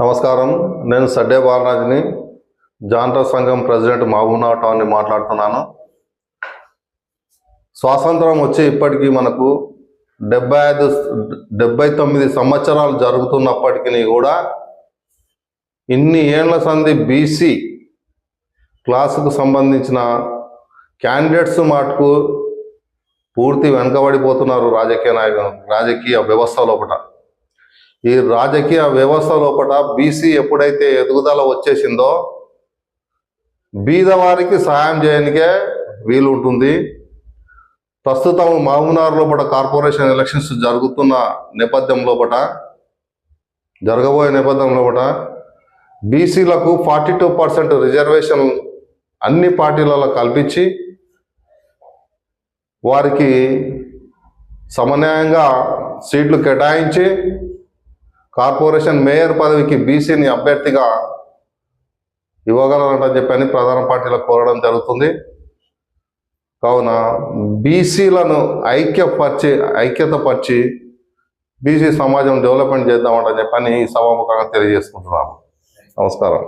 నమస్కారం. నేను సడ్డే బాలరాజుని జాంట్రా సంఘం ప్రెసిడెంట్ మహబూబ్నగర్ టౌన్ని మాట్లాడుతున్నాను. స్వాతంత్రం వచ్చి ఇప్పటికీ మనకు డెబ్బై ఐదు డెబ్బై తొమ్మిది సంవత్సరాలు జరుగుతున్నప్పటికీ కూడా ఇన్ని ఏళ్ళ సంధి బీసీ క్లాసుకు సంబంధించిన క్యాండిడేట్స్ మాటకు పూర్తి వెనుకబడిపోతున్నారు రాజకీయ నాయకులు రాజకీయ వ్యవస్థ లోపల ఈ రాజకీయ వ్యవస్థ లోపల బీసీ ఎప్పుడైతే ఎదుగుదల వచ్చేసిందో బీదవారికి సహాయం చేయడానికే వీలు ఉంటుంది ప్రస్తుతం మహబూబ్నగర్ లోపల కార్పొరేషన్ ఎలక్షన్స్ జరుగుతున్న నేపథ్యం లోపల జరగబోయే నేపథ్యం లోపల బీసీలకు ఫార్టీ టూ పర్సెంట్ రిజర్వేషన్ అన్ని పార్టీలలో కల్పించి వారికి సమన్యాయంగా సీట్లు కేటాయించి కార్పొరేషన్ మేయర్ పదవికి బీసీని అభ్యర్థిగా ఇవ్వగలరంటని చెప్పని ప్రధాన పార్టీలకు కోరడం జరుగుతుంది. కావున బీసీలను ఐక్యపరిచి ఐక్యతపరిచి బీసీ సమాజం డెవలప్మెంట్ చేద్దామంటని చెప్పని ఈ సభాముఖంగా తెలియజేసుకుంటున్నాము. నమస్కారం.